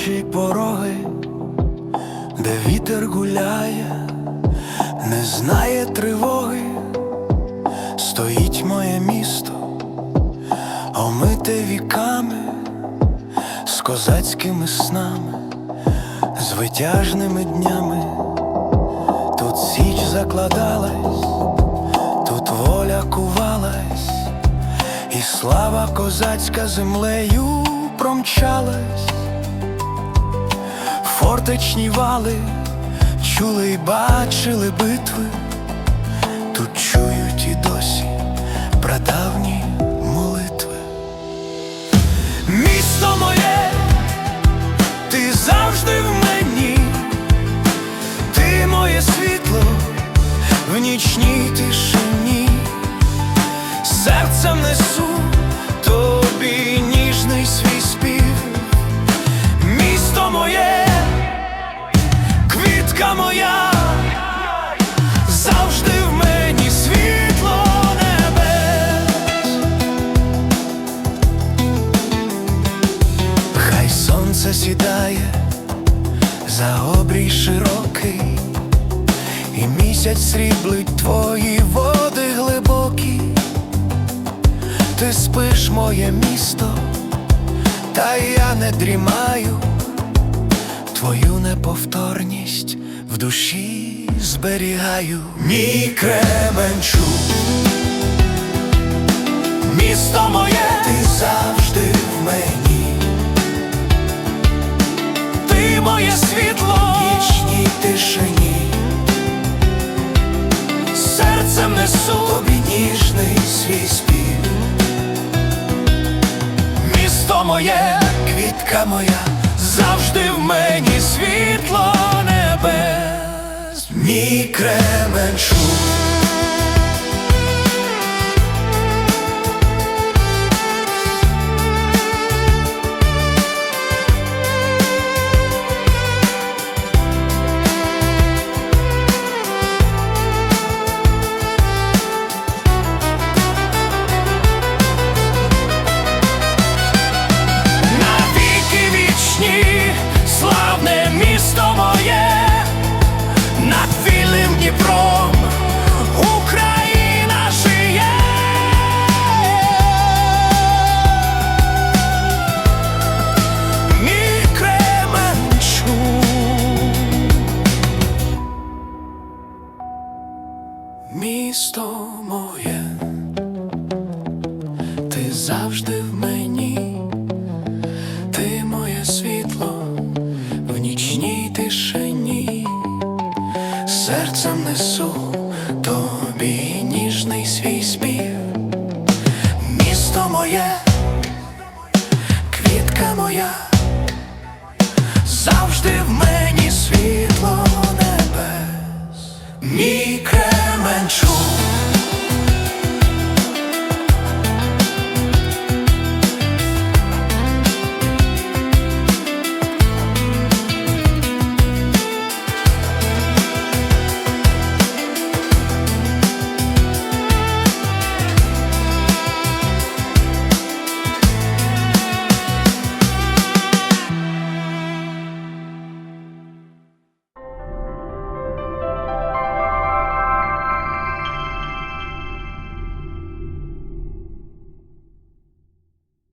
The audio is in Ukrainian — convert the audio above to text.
ночі пороги, де вітер гуляє, не знає тривоги, стоїть моє місто, омите віками, з козацькими снами, з витяжними днями. Тут січ закладалась, тут воля кувалась, і слава козацька землею промчалась, фортечні вали чули й бачили битви, тут чують і досі прадавні молитви. Місто моє, ти завжди в мені. Ти моє світло в нічній тишині, серцем несу сонце сідає за обрій широкий, і місяць сріблить твої води глибокі, ти спиш моє місто, та я не дрімаю, твою неповторність в душі зберігаю, мій Кременчук, Ти моє світло. В нічній тишині, серцем несу. Тобі ніжний свій спів. Місто моє, квітка моя, завжди в мені світло небес, мій Кременчук. Місто моє, ти завжди в мені. Ти моє світло в нічній тишині, серцем несу тобі ніжний свій спів, місто моє, квітка моя.